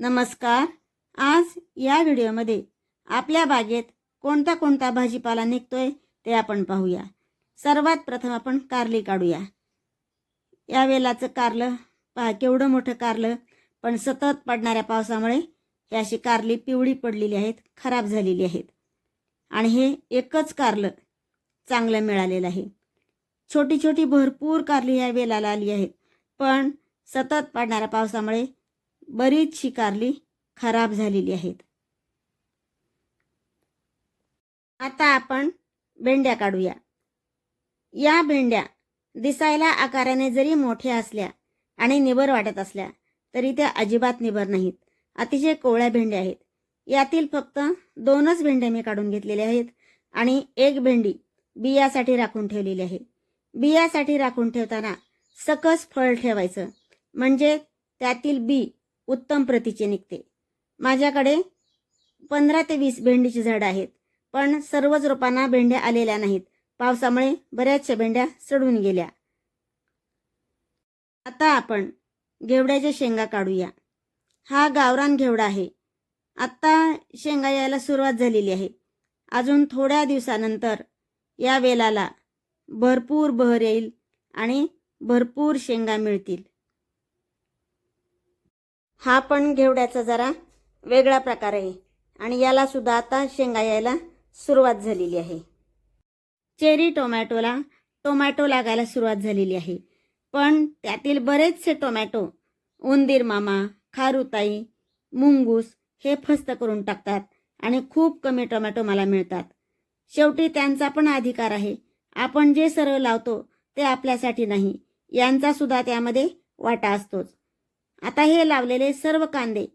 नमस्कार. आज या व्हिडिओमध्ये आपल्या बागेत कोणता कोणता भाजीपाला निघतोय ते आपण पाहूया. सर्वात प्रथम आपण कारली काढूया. या वेलाचं कारलं पहा केवढं मोठं कारलं पण सतत पडणाऱ्या पावसामुळे ही अशी कारली पिवळी पडलेली आहेत खराब झालेली आहेत. आणि हे एकच कारलं चांगलं मिळालेलं आहे. छोटी छोटी भरपूर कारली ह्या वेलाला आली आहेत पण सतत पडणाऱ्या पावसामुळे बरीचशी कारली खराब झालेली आहेत. आता आपण भेंड्या काढूया. या भेंड्या दिसायला आकाराने जरी मोठ्या असल्या आणि निबर वाटत असल्या तरी त्या अजिबात निबर नाहीत. अतिशय कोवळ्या भेंड्या आहेत. यातील फक्त दोनच भेंड्या मी काढून घेतलेल्या आहेत आणि एक भेंडी बियासाठी राखून ठेवलेली आहे. बियासाठी राखून ठेवताना सकस फळ ठेवायचं. म्हणजे त्यातील बी उत्तम प्रतीचे निघते. माझ्याकडे पंधरा ते वीस भेंडीची झाडं आहेत पण सर्वच रोपांना भेंड्या आलेल्या नाहीत. पावसामुळे बऱ्याचशा भेंड्या सडून गेल्या. आता आपण घेवड्याच्या शेंगा काढूया. हा गावरान घेवडा आहे. आत्ता शेंगा यायला सुरुवात झालेली आहे. अजून थोड्या दिवसानंतर या वेलाला भरपूर बहर येईल आणि भरपूर शेंगा मिळतील. हा पण घेवड्याचा जरा वेगळा प्रकार आहे. आणि याला सुद्धा आता शेंगा यायला सुरुवात झालेली आहे. चेरी टोमॅटोला टोमॅटो लागायला सुरुवात झालेली आहे. पण त्यातील बरेचसे टोमॅटो उंदीर मामा खारुताई मुंगूस हे फस्त करून टाकतात आणि खूप कमी टोमॅटो मला मिळतात. शेवटी त्यांचा पण अधिकार आहे. आपण जे सरळ लावतो ते आपल्यासाठी नाही. यांचा सुद्धा त्यामध्ये वाटा असतोच. आता हे लावलेले सर्व कांदे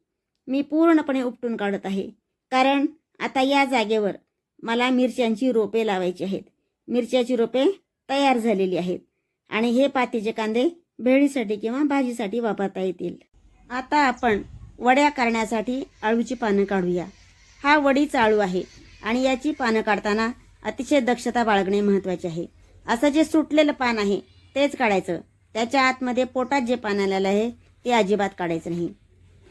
मी पूर्णपणे उपटून काढत आहे. कारण आता या जागेवर मला मिरच्यांची रोपे लावायची आहेत. मिरच्याची रोपे तयार झालेली आहेत. आणि हे पातीचे कांदे भेळीसाठी किंवा भाजीसाठी वापरता येतील. आता आपण वड्या करण्यासाठी आळूची पानं काढूया. हा वडीचा आळू आहे आणि याची पानं काढताना अतिशय दक्षता बाळगणे महत्त्वाचे आहे. असं जे सुटलेलं पान आहे तेच काढायचं. त्याच्या आतमध्ये पोटात जे पान आलेलं आहे ते अजिबात काढायचं नाही.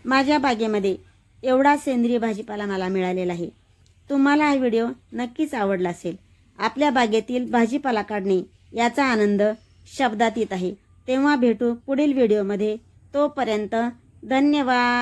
माझ्या बागेमध्ये एवढा सेंद्रिय भाजीपाला मला मिळालेला आहे. तुम्हाला हा व्हिडिओ नक्कीच आवडला असेल. आपल्या बागेतील भाजीपाला काढणे याचा आनंद शब्दात येत आहे. तेव्हा भेटू पुढील व्हिडिओमध्ये. तोपर्यंत धन्यवाद.